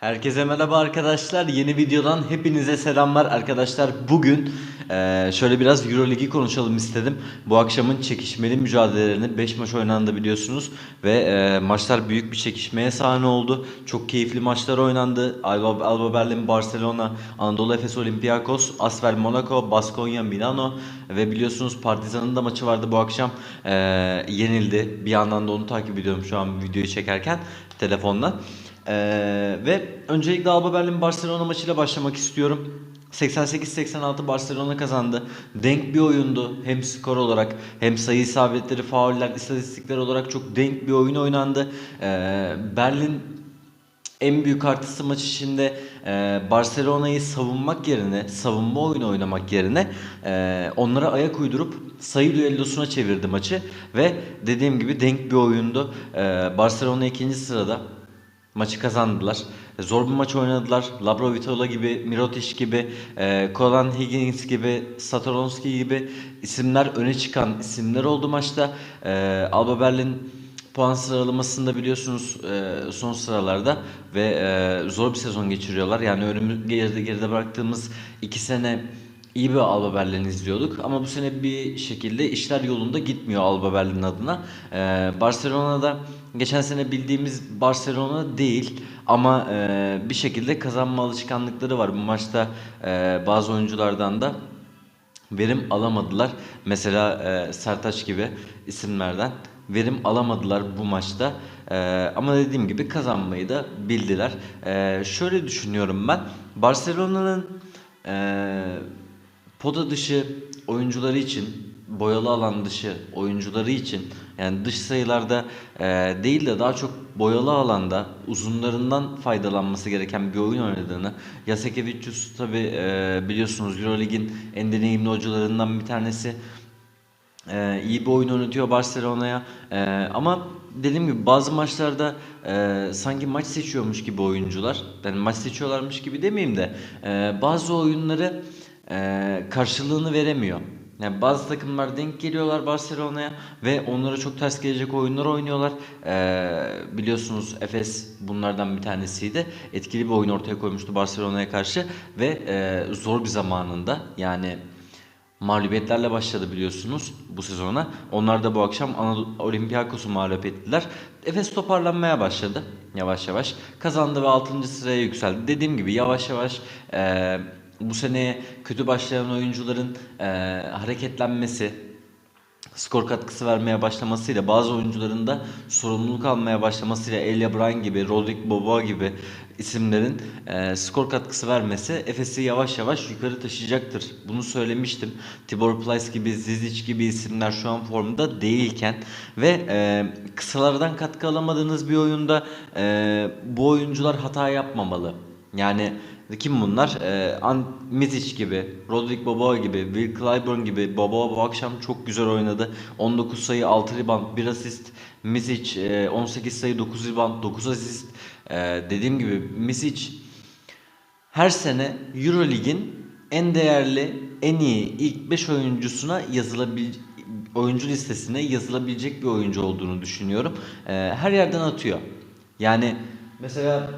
Herkese merhaba arkadaşlar. Yeni videodan hepinize selamlar arkadaşlar. Bugün eee, şöyle biraz Euroligi konuşalım istedim. Bu akşamın çekişmeli mücadelelerini 5 maç oynandı biliyorsunuz ve eee, maçlar büyük bir çekişmeye sahne oldu. Çok keyifli maçlar oynandı. Alba, Alba Berlin, Barcelona, Anadolu Efes, Olympiakos, Asvel Monaco, Baskonya, Milano ve biliyorsunuz Partizan'ın da maçı vardı bu akşam. Eee, yenildi. Bir yandan da onu takip ediyorum şu an videoyu çekerken telefonla. Ee, ve öncelikle Alba Berlin Barcelona maçıyla başlamak istiyorum. 88-86 Barcelona kazandı. Denk bir oyundu. Hem skor olarak hem sayı isabetleri, fauller, istatistikler olarak çok denk bir oyun oynandı. Ee, Berlin en büyük artısı maç içinde e, Barcelona'yı savunmak yerine, savunma oyunu oynamak yerine e, onlara ayak uydurup sayı düellosuna çevirdi maçı ve dediğim gibi denk bir oyundu. E, Barcelona ikinci sırada maçı kazandılar. Zor bir maç oynadılar. Labrovitola gibi, Mirotic gibi, e, Colan Higgins gibi, Satoranski gibi isimler öne çıkan isimler oldu maçta. E, Alba Berlin puan sıralamasında biliyorsunuz e, son sıralarda ve e, zor bir sezon geçiriyorlar. Yani önümüz geride, geride bıraktığımız iki sene iyi bir Alba Berlin izliyorduk ama bu sene bir şekilde işler yolunda gitmiyor Alba Berlin adına. E, Barcelona'da geçen sene bildiğimiz Barcelona değil ama e, bir şekilde kazanma alışkanlıkları var. Bu maçta e, bazı oyunculardan da verim alamadılar. Mesela e, Sertaç gibi isimlerden verim alamadılar bu maçta. E, ama dediğim gibi kazanmayı da bildiler. E, şöyle düşünüyorum ben. Barcelona'nın e, poda dışı oyuncuları için boyalı alan dışı oyuncuları için yani dış sayılarda e, değil de daha çok boyalı alanda uzunlarından faydalanması gereken bir oyun oynadığını Yasekevicius tabi biliyorsunuz Eurolig'in en deneyimli hocalarından bir tanesi ee, iyi bir oyun oynatıyor Barcelona'ya. Ee, ama dediğim gibi bazı maçlarda e, sanki maç seçiyormuş gibi oyuncular. Yani maç seçiyorlarmış gibi demeyeyim de e, bazı oyunları e, karşılığını veremiyor. Yani bazı takımlar denk geliyorlar Barcelona'ya ve onlara çok ters gelecek oyunlar oynuyorlar. Ee, biliyorsunuz Efes bunlardan bir tanesiydi. Etkili bir oyun ortaya koymuştu Barcelona'ya karşı ve e, zor bir zamanında yani mağlubiyetlerle başladı biliyorsunuz bu sezona. Onlar da bu akşam Anadolu Olympiakos'u mağlup ettiler. Efes toparlanmaya başladı yavaş yavaş. Kazandı ve 6. sıraya yükseldi. Dediğim gibi yavaş yavaş e, bu seneye kötü başlayan oyuncuların e, hareketlenmesi, skor katkısı vermeye başlamasıyla bazı oyuncuların da sorumluluk almaya başlamasıyla Elia Brown gibi, Rodrik Boboa gibi isimlerin e, skor katkısı vermesi Efes'i yavaş yavaş yukarı taşıyacaktır. Bunu söylemiştim. Tibor Plyce gibi, Zizic gibi isimler şu an formda değilken ve e, kısalardan katkı alamadığınız bir oyunda e, bu oyuncular hata yapmamalı. Yani kim bunlar? An Mizic gibi, Rodrik Boboa gibi, Will Clyburn gibi. Boboa bu akşam çok güzel oynadı. 19 sayı, 6 rebound, 1 asist. Mizic e, 18 sayı, 9 rebound, 9 asist. Ee, dediğim gibi Mizic her sene Eurolig'in en değerli, en iyi ilk 5 oyuncusuna yazılabil oyuncu listesine yazılabilecek bir oyuncu olduğunu düşünüyorum. Ee, her yerden atıyor. Yani mesela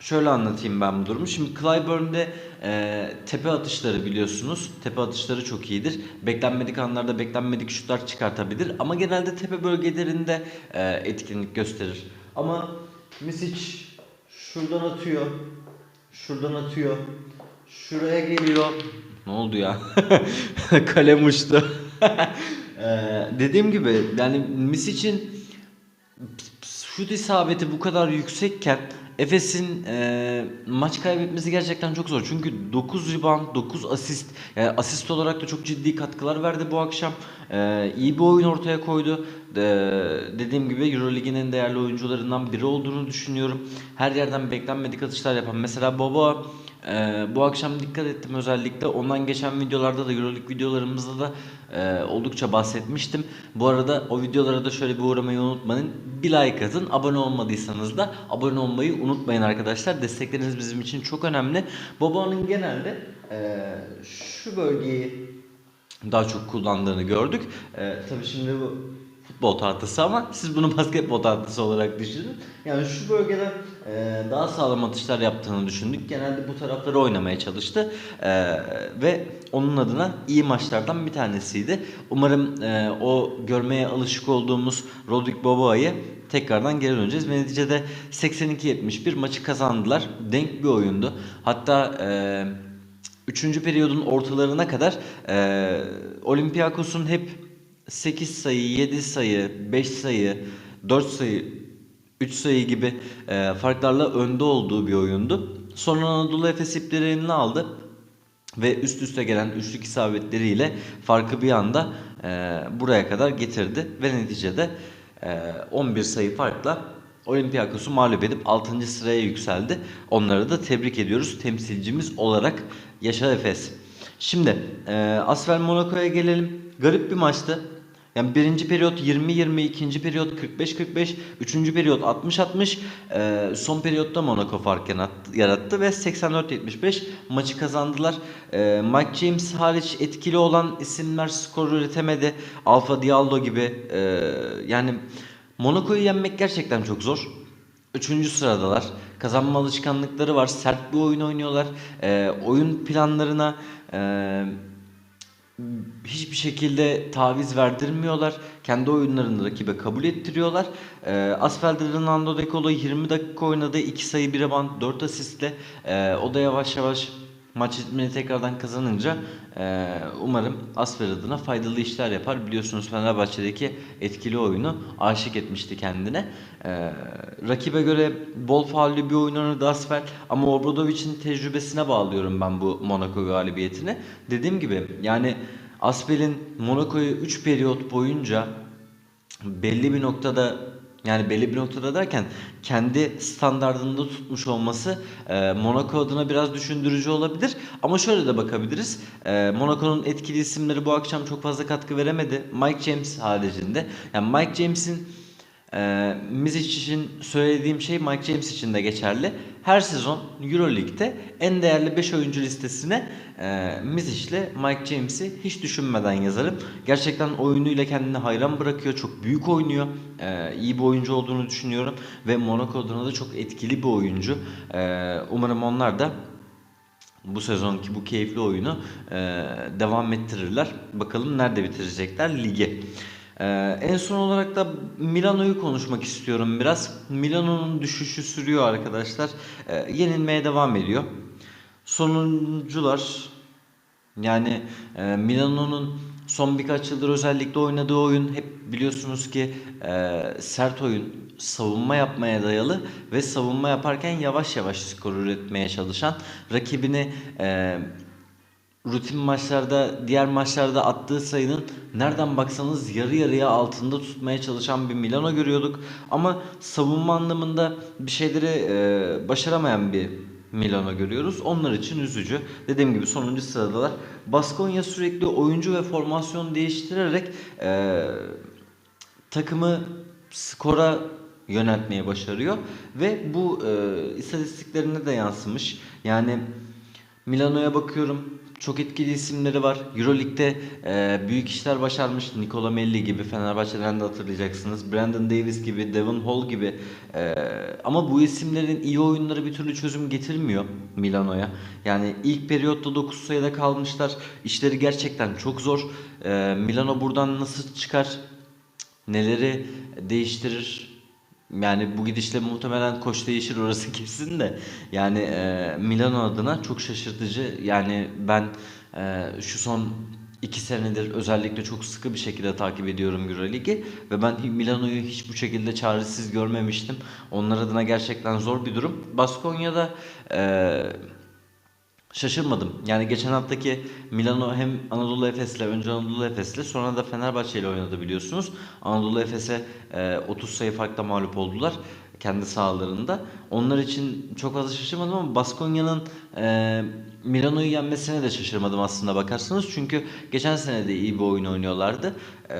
Şöyle anlatayım ben bu durumu. Şimdi Clyburn'de e, tepe atışları biliyorsunuz. Tepe atışları çok iyidir. Beklenmedik anlarda beklenmedik şutlar çıkartabilir. Ama genelde tepe bölgelerinde e, etkinlik gösterir. Ama Misic şuradan atıyor. Şuradan atıyor. Şuraya geliyor. Ne oldu ya? Kalem uçtu. e, dediğim gibi yani Misic'in şut isabeti bu kadar yüksekken Efes'in e, maç kaybetmesi gerçekten çok zor. Çünkü 9 rebound, 9 asist. Yani asist olarak da çok ciddi katkılar verdi bu akşam. E, iyi bir oyun ortaya koydu. E, dediğim gibi Eurolig'in en değerli oyuncularından biri olduğunu düşünüyorum. Her yerden beklenmedik atışlar yapan. Mesela Boba ee, bu akşam dikkat ettim özellikle. Ondan geçen videolarda da Euroleague videolarımızda da e, oldukça bahsetmiştim. Bu arada o videolara da şöyle bir uğramayı unutmayın. Bir like atın. Abone olmadıysanız da abone olmayı unutmayın arkadaşlar. Destekleriniz bizim için çok önemli. Boba'nın genelde e, şu bölgeyi daha çok kullandığını gördük. E, tabii şimdi bu futbol tahtası ama siz bunu basketbol tahtası olarak düşünün. Yani şu bölgede e, daha sağlam atışlar yaptığını düşündük. Genelde bu tarafları oynamaya çalıştı. E, ve onun adına iyi maçlardan bir tanesiydi. Umarım e, o görmeye alışık olduğumuz Rodrik Boboa'yı tekrardan geri döneceğiz. Ve neticede 82-71 maçı kazandılar. Denk bir oyundu. Hatta e, 3. periyodun ortalarına kadar e, Olympiakos'un hep 8 sayı, 7 sayı, 5 sayı, 4 sayı, 3 sayı gibi e, farklarla önde olduğu bir oyundu. Sonra Anadolu Efes ipleri eline aldı ve üst üste gelen üçlük isabetleriyle farkı bir anda e, buraya kadar getirdi ve neticede e, 11 sayı farkla Olympiakos'u mağlup edip 6. sıraya yükseldi. Onları da tebrik ediyoruz temsilcimiz olarak Yaşar Efes. Şimdi e, Asvel Monaco'ya gelelim. Garip bir maçtı. Yani birinci periyot 20-20, ikinci periyot 45-45, üçüncü periyot 60-60, e, son periyotta Monaco fark yarattı, yarattı ve 84-75 maçı kazandılar. E, Mike James hariç etkili olan isimler skor üretemedi. Alfa Diallo gibi e, yani Monaco'yu yenmek gerçekten çok zor. Üçüncü sıradalar. Kazanma alışkanlıkları var. Sert bir oyun oynuyorlar. E, oyun planlarına e, hiçbir şekilde taviz verdirmiyorlar. Kendi oyunlarını rakibe kabul ettiriyorlar. E, Asfel'de Ronaldo De Colo 20 dakika oynadı. 2 sayı 1 rebound 4 asistle. E, o da yavaş yavaş maç ritmini tekrardan kazanınca e, umarım Asfer adına faydalı işler yapar. Biliyorsunuz Fenerbahçe'deki etkili oyunu aşık etmişti kendine. E, rakibe göre bol faullü bir oyun oynadı Asfer ama Obradovic'in tecrübesine bağlıyorum ben bu Monaco galibiyetini. Dediğim gibi yani Asfel'in Monaco'yu 3 periyot boyunca belli bir noktada yani belli bir noktada derken kendi standartında tutmuş olması e, Monaco adına biraz düşündürücü olabilir. Ama şöyle de bakabiliriz. E, Monaco'nun etkili isimleri bu akşam çok fazla katkı veremedi. Mike James haricinde. Yani Mike James'in e, Mizic için söylediğim şey Mike James için de geçerli. Her sezon Euroleague'de en değerli 5 oyuncu listesine e, Mizic ile Mike James'i hiç düşünmeden yazarım. Gerçekten oyunuyla kendini hayran bırakıyor. Çok büyük oynuyor. E, iyi bir oyuncu olduğunu düşünüyorum. Ve Monaco adına da çok etkili bir oyuncu. E, umarım onlar da bu sezonki bu keyifli oyunu e, devam ettirirler. Bakalım nerede bitirecekler ligi. Ee, en son olarak da Milano'yu konuşmak istiyorum biraz. Milano'nun düşüşü sürüyor arkadaşlar. Ee, yenilmeye devam ediyor. Sonuncular yani e, Milano'nun son birkaç yıldır özellikle oynadığı oyun hep biliyorsunuz ki e, sert oyun, savunma yapmaya dayalı ve savunma yaparken yavaş yavaş skor üretmeye çalışan rakibini e, rutin maçlarda, diğer maçlarda attığı sayının nereden baksanız yarı yarıya altında tutmaya çalışan bir Milano görüyorduk. Ama savunma anlamında bir şeyleri e, başaramayan bir Milano görüyoruz. Onlar için üzücü. Dediğim gibi sonuncu sıradalar. Baskonya sürekli oyuncu ve formasyon değiştirerek e, takımı skora yöneltmeye başarıyor ve bu e, istatistiklerine de yansımış. Yani Milano'ya bakıyorum çok etkili isimleri var. Euroleague'de e, büyük işler başarmış. Nicola Melli gibi Fenerbahçe'den de hatırlayacaksınız. Brandon Davis gibi, Devon Hall gibi. E, ama bu isimlerin iyi oyunları bir türlü çözüm getirmiyor Milano'ya. Yani ilk periyotta 9 sayıda kalmışlar. İşleri gerçekten çok zor. E, Milano buradan nasıl çıkar? Neleri değiştirir? Yani bu gidişle muhtemelen koç değişir orası kesin de. Yani e, Milano adına çok şaşırtıcı. Yani ben e, şu son iki senedir özellikle çok sıkı bir şekilde takip ediyorum Euroligi ve ben Milano'yu hiç bu şekilde çaresiz görmemiştim. Onlar adına gerçekten zor bir durum. Baskonya'da e, Şaşırmadım. Yani geçen haftaki Milano hem Anadolu Efes'le, önce Anadolu Efes'le sonra da Fenerbahçe ile oynadı biliyorsunuz. Anadolu Efes'e e, 30 sayı farkla mağlup oldular kendi sahalarında. Onlar için çok fazla şaşırmadım ama Baskonya'nın e, Milano'yu yenmesine de şaşırmadım aslında bakarsanız. Çünkü geçen sene de iyi bir oyun oynuyorlardı. E,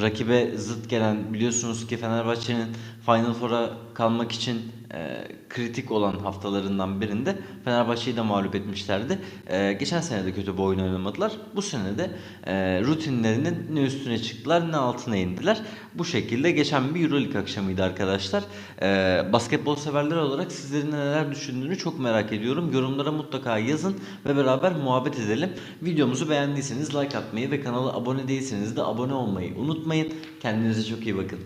rakibe zıt gelen biliyorsunuz ki Fenerbahçe'nin Final Four'a kalmak için e, kritik olan haftalarından birinde Fenerbahçe'yi de mağlup etmişlerdi. E, geçen sene de kötü bir oyun oynamadılar. Bu sene de e, rutinlerinin ne üstüne çıktılar ne altına indiler. Bu şekilde geçen bir Euroleague akşamıydı arkadaşlar. E, basketbol severler olarak sizlerin neler düşündüğünü çok merak ediyorum. Yorumlara mutlaka yazın ve beraber muhabbet edelim. Videomuzu beğendiyseniz like atmayı ve kanala abone değilseniz de abone olmayı unutmayın. Kendinize çok iyi bakın.